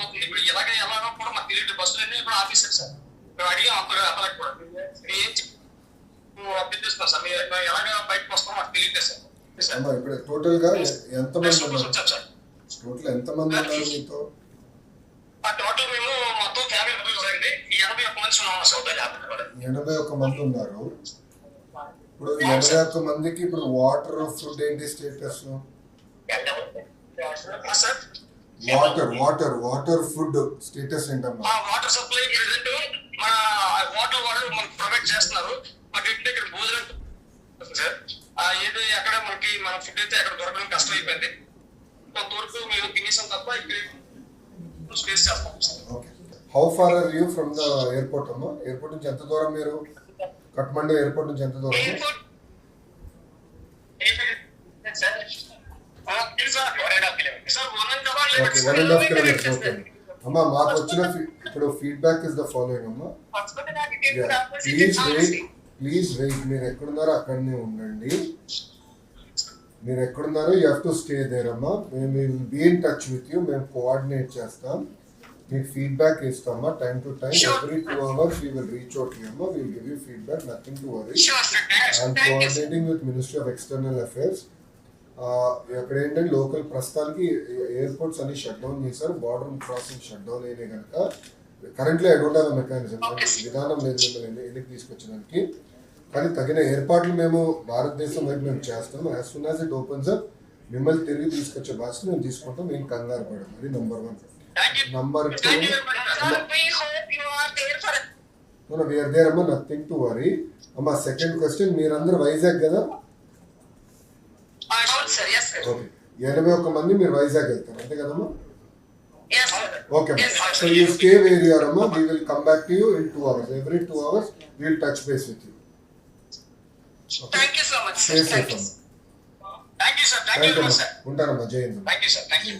పోతుంది ఇప్పుడు ఇలాగ ఎలాగో కూడా మాకు తెలియదు. బస్సులు అన్ని ఇప్పుడు ఆఫీసర్ సార్. మేము అడిగాం అప్పుడు అతలకు కూడా ఏం అభ్యర్థిస్తున్నాం సార్. మేము ఎలాగ బయటకు వస్తాం మాకు తెలియదు సార్. ఇప్పుడు టోటల్గా ఎంత మంది టోటల్ ఎంత మంది ఉన్నారు మీతో? ఆ టోటల్ మేము మొత్తం ఫ్యామిలీ మెంబర్స్ అండి. ఎనభై ఒక్క మంది ఉన్నాం సౌదీ అరేబియా ఎనభై ఒక్క మంది ఉన్నారు. ఇప్పుడు ఎనభై ఒక్క మందికి ఇప్పుడు వాటర్ ఫుడ్ ఏంటి status sir water water water food status ఏంటమ్మా? వాటర్ సప్లై ప్రెసెంట్ మన వాటర్ వాళ్ళు మనకు ప్రొవైడ్ చేస్తున్నారు. మాకు ఏంటంటే ఇక్కడ భోజనం సార్. ఏది ఎక్కడ మనకి మన ఫుడ్ అయితే అక్కడ దొరకడం కష్టం అయిపోయింది కొంతవరకు మేము తినేసాం తప్ప ఇక్కడ స్పేస్ చేస్తాం okay how far are you from the airport అమ్మా? ఎయిర్పోర్ట్ నుంచి ఎంత దూరం మీరు? కట్మండు ఎయిర్పోర్ట్ నుంచి ఎంత దూరం ఎయిర్పోర్ట్ సార్ ఆ, ఇది sir one and half kilometre sir one and half okay one and half kilometres okay అమ్మా మాకు వచ్చిన ఇప్పుడు ఫీడ్బ్యాక్ ఇస్ ద ఫాలోయింగ్ అమ్మా. ప్లీజ్ వెయిట్ ప్లీజ్ వెయిట్ మీరు ఎక్కడున్నారో అక్కడనే ఉండండి. మీరు ఎక్కడున్నారో you have to stay there అమ్మా. మేము will be in touch with you మేము కోఆర్డినేట్ చేస్తాం. మీకు ఫీడ్బ్యాక్ ఇస్తామా time to time. Every two hours we will reach out అమ్మా. Will give you feedback nothing to worry I'm coordinating with ministry of external affairs అక్కడ ఏంటంటే local ప్రస్తుతానికి airports అన్ని shut down చేశారు. బార్డర్ క్రాసింగ్ షట్ డౌన్ అయినాయి కనుక currently I don't have mechanism. విధానం లేదు మిమ్మల్ని ఎన్నిక తీసుకొచ్చడానికి కానీ తగిన ఏర్పాట్లు మేము భారతదేశం వైపు మేము చేస్తాం as soon as it opens up మిమ్మల్ని తిరిగి తీసుకొచ్చే బాధ్యత మేము తీసుకుంటాం. మేము కంగారు పడం అది నంబర్ వన్ నంబర్ టూ మన వీఆర్ దేర్ అమ్మా. నథింగ్ టు వరీ అమ్మా సెకండ్ క్వశ్చన్ మీరందరూ వైజాగ్ కదా అవును సార్ ఎస్ సార్ ఓకే. ఎనభై ఒక్క మంది మీరు వైజాగ్ వెళ్తారు. అంతే కదమ్మా? Okay. So you stay where you are అమ్మా. We will come back to you in two hours every two hours will touch base with you thank you so much stay sir safe thank you అమ్మా. Thank you sir thank you thank you very much sir ఉంటానమ్మా. Jai Hind. Thank you sir thank you